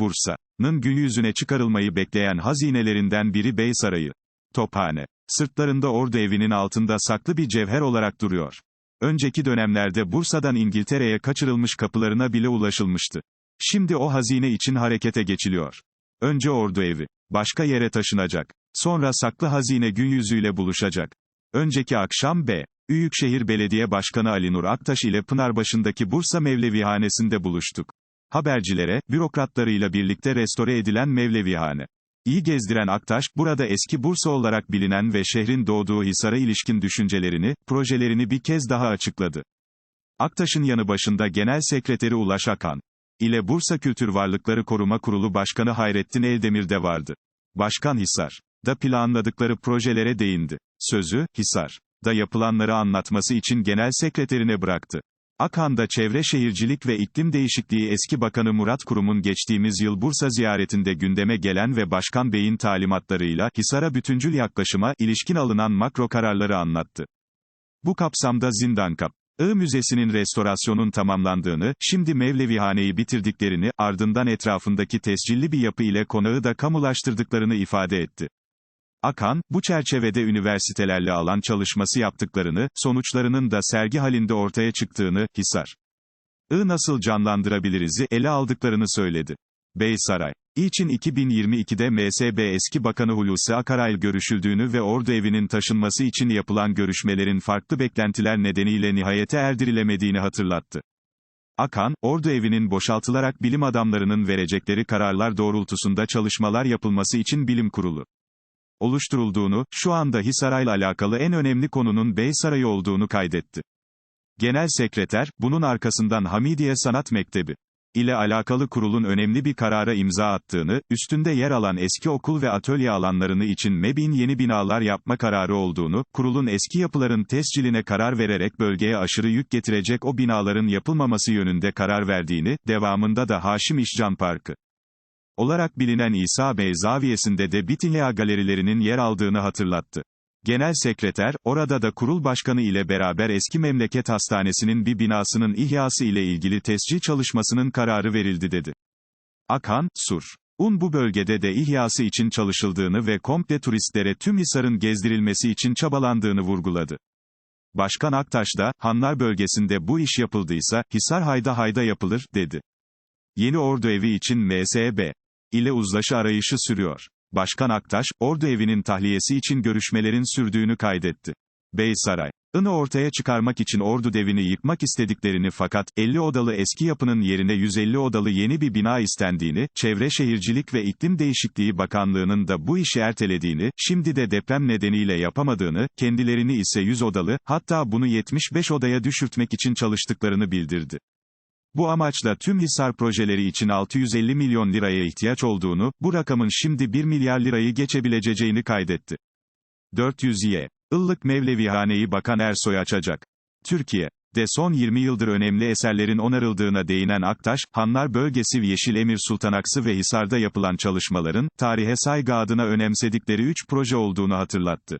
Bursa'nın gün yüzüne çıkarılmayı bekleyen hazinelerinden biri Bey Sarayı. Tophane. Sırtlarında ordu evinin altında saklı bir cevher olarak duruyor. Önceki dönemlerde Bursa'dan İngiltere'ye kaçırılmış kapılarına bile ulaşılmıştı. Şimdi o hazine için harekete geçiliyor. Önce ordu evi. Başka yere taşınacak. Sonra saklı hazine gün yüzüyle buluşacak. Önceki akşam B. Büyükşehir Belediye Başkanı Ali Nur Aktaş ile Pınarbaşı'ndaki Bursa Mevlevihanesi'nde buluştuk. Habercilere, bürokratlarıyla birlikte restore edilen Mevlevihane. İyi gezdiren Aktaş, burada eski Bursa olarak bilinen ve şehrin doğduğu Hisar'a ilişkin düşüncelerini, projelerini bir kez daha açıkladı. Aktaş'ın yanı başında Genel Sekreteri Ulaş Akan ile Bursa Kültür Varlıkları Koruma Kurulu Başkanı Hayrettin Eldemir de vardı. Başkan Hisar da planladıkları projelere değindi. Sözü, Hisar da yapılanları anlatması için genel sekreterine bıraktı. Akan'da Çevre Şehircilik ve İklim Değişikliği eski bakanı Murat Kurum'un geçtiğimiz yıl Bursa ziyaretinde gündeme gelen ve Başkan Bey'in talimatlarıyla Hisar'a bütüncül yaklaşıma ilişkin alınan makro kararları anlattı. Bu kapsamda Zindankap I Müzesi'nin restorasyonun tamamlandığını, şimdi Mevlevihane'yi bitirdiklerini, ardından etrafındaki tescilli bir yapı ile konağı da kamulaştırdıklarını ifade etti. Akan, bu çerçevede üniversitelerle alan çalışması yaptıklarını, sonuçlarının da sergi halinde ortaya çıktığını, Hisar. I nasıl canlandırabiliriz'i ele aldıklarını söyledi. Beysaray. İçin 2022'de MSB eski bakanı Hulusi Akaray'l görüşüldüğünü ve ordu evinin taşınması için yapılan görüşmelerin farklı beklentiler nedeniyle nihayete erdirilemediğini hatırlattı. Akan, ordu evinin boşaltılarak bilim adamlarının verecekleri kararlar doğrultusunda çalışmalar yapılması için bilim kurulu oluşturulduğunu, şu anda Hisaray'la alakalı en önemli konunun Bey Sarayı olduğunu kaydetti. Genel sekreter, bunun arkasından Hamidiye Sanat Mektebi ile alakalı kurulun önemli bir karara imza attığını, üstünde yer alan eski okul ve atölye alanlarını için MEB'in yeni binalar yapma kararı olduğunu, kurulun eski yapıların tesciline karar vererek bölgeye aşırı yük getirecek o binaların yapılmaması yönünde karar verdiğini, devamında da Haşim İşcan Parkı olarak bilinen İsa Bey zaviyesinde de Bitinya galerilerinin yer aldığını hatırlattı. Genel sekreter, orada da kurul başkanı ile beraber eski memleket hastanesinin bir binasının ihyası ile ilgili tescil çalışmasının kararı verildi dedi. Akan, Sur. Un bu bölgede de ihyası için çalışıldığını ve komple turistlere tüm Hisar'ın gezdirilmesi için çabalandığını vurguladı. Başkan Aktaş da, Hanlar bölgesinde bu iş yapıldıysa, Hisar hayda hayda yapılır, dedi. Yeni ordu evi için MSB ile uzlaşı arayışı sürüyor. Başkan Aktaş, ordu evinin tahliyesi için görüşmelerin sürdüğünü kaydetti. Beysaray. Inı ortaya çıkarmak için ordu devini yıkmak istediklerini fakat, 50 odalı eski yapının yerine 150 odalı yeni bir bina istendiğini, Çevre Şehircilik ve İklim Değişikliği Bakanlığı'nın da bu işi ertelediğini, şimdi de deprem nedeniyle yapamadığını, kendilerini ise 100 odalı, hatta bunu 75 odaya düşürtmek için çalıştıklarını bildirdi. Bu amaçla tüm Hisar projeleri için 650 milyon liraya ihtiyaç olduğunu, bu rakamın şimdi 1 milyar lirayı geçebileceğini kaydetti. 400Y. Illık Mevlevihaneyi Bakan Ersoy açacak. Türkiye de son 20 yıldır önemli eserlerin onarıldığına değinen Aktaş, Hanlar Bölgesi Yeşil Emir Sultanaksı ve Hisar'da yapılan çalışmaların, tarihe saygı adına önemsedikleri 3 proje olduğunu hatırlattı.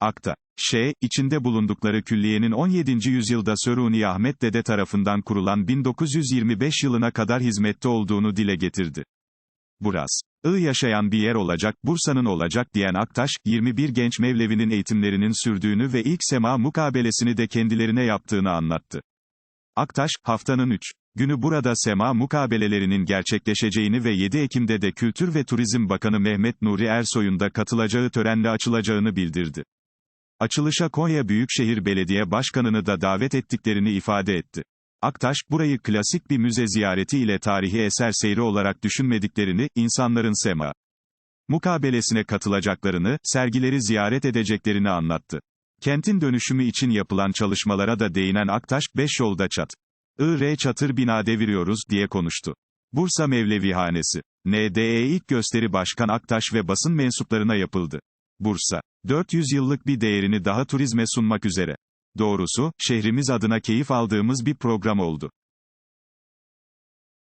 Akta. Ş, içinde bulundukları külliyenin 17. yüzyılda Söruni Ahmet Dede tarafından kurulan 1925 yılına kadar hizmette olduğunu dile getirdi. Buras. I yaşayan bir yer olacak, Bursa'nın olacak diyen Aktaş, 21 genç Mevlevi'nin eğitimlerinin sürdüğünü ve ilk sema mukabelesini de kendilerine yaptığını anlattı. Aktaş, haftanın 3 günü burada sema mukabelelerinin gerçekleşeceğini ve 7 Ekim'de de Kültür ve Turizm Bakanı Mehmet Nuri Ersoy'un da katılacağı törenle açılacağını bildirdi. Açılışa Konya Büyükşehir Belediye Başkanı'nı da davet ettiklerini ifade etti. Aktaş, burayı klasik bir müze ziyareti ile tarihi eser seyri olarak düşünmediklerini, insanların sema mukabelesine katılacaklarını, sergileri ziyaret edeceklerini anlattı. Kentin dönüşümü için yapılan çalışmalara da değinen Aktaş, 5 yolda çat. Ir çatır bina deviriyoruz, diye konuştu. Bursa Mevlevihanesi. NDE ilk gösteri Başkan Aktaş ve basın mensuplarına yapıldı. Bursa. 400 yıllık bir değerini daha turizme sunmak üzere. Doğrusu, şehrimiz adına keyif aldığımız bir program oldu.